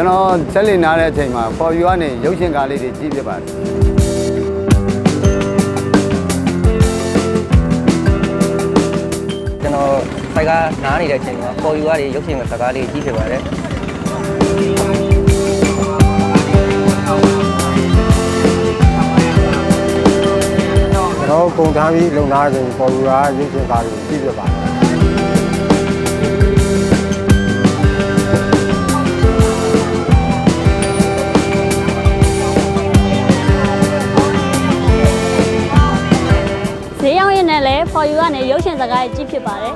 ကျွန်တော်ဆက်လင်နားတဲ့အချိန်မှာ for you ကနေရုပ်ရှင်ကားလေးတွေကြည့်ဖြစ်ပါတယ်ကျွန်တော်စိုက်ကားနားနေတဲ့အချိန်မှာပေါ်ယူကနေရုပ်ရှင်ကစကားလေးကြီးဖြစ်ပါတယ်ကျွန်တော်ပုံထားပြီးလုံသားခြင်းပေါ်လူရာရုပ်ရှင်ကားကိုကြည့်ပြပါတယ် ရောက်ရင်လည်း for you ကနေရုပ်ရှင်စကားကြီးဖြစ်ပါတယ်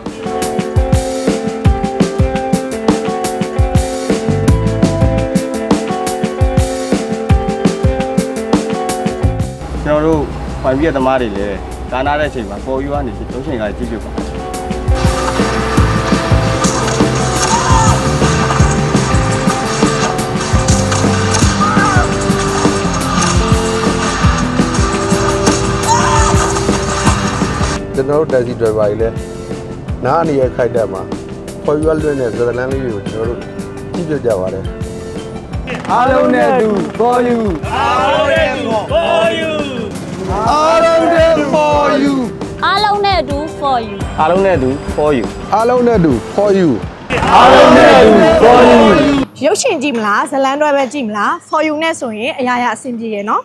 ကျွန်တော်တို့ဖိုင်ပြည့်သမားတွေလည်းကာနာတဲ့အချိန်မှာပေါ်ယူကနေရုပ်ရှင်ကားကြည့်ပြပါ ကျွန်တော်တို့ taxi driver ကြီးလည်းနားအနေရခိုက်တက်မှာခေါ်ရွက်လွင့်တဲ့ဇာတ်လမ်းလေးတွေကိုကျွန်တော်တို့ကြည့်ပြကြပါတယ်အားလုံးနဲ့အတူ for you အားလုံးနဲ့ for you အားလုံးနဲ့အတူ for you အားလုံးနဲ့အတူ for you အားလုံးနဲ့အတူ for you အားလုံးနဲ့အတူ for you ရုပ်ရှင်ကြည့်မလားဇလန်တွဲပဲကြည့်မလား for you နဲ့ဆိုရင်အရာရာအဆင်ပြေရယ်နော်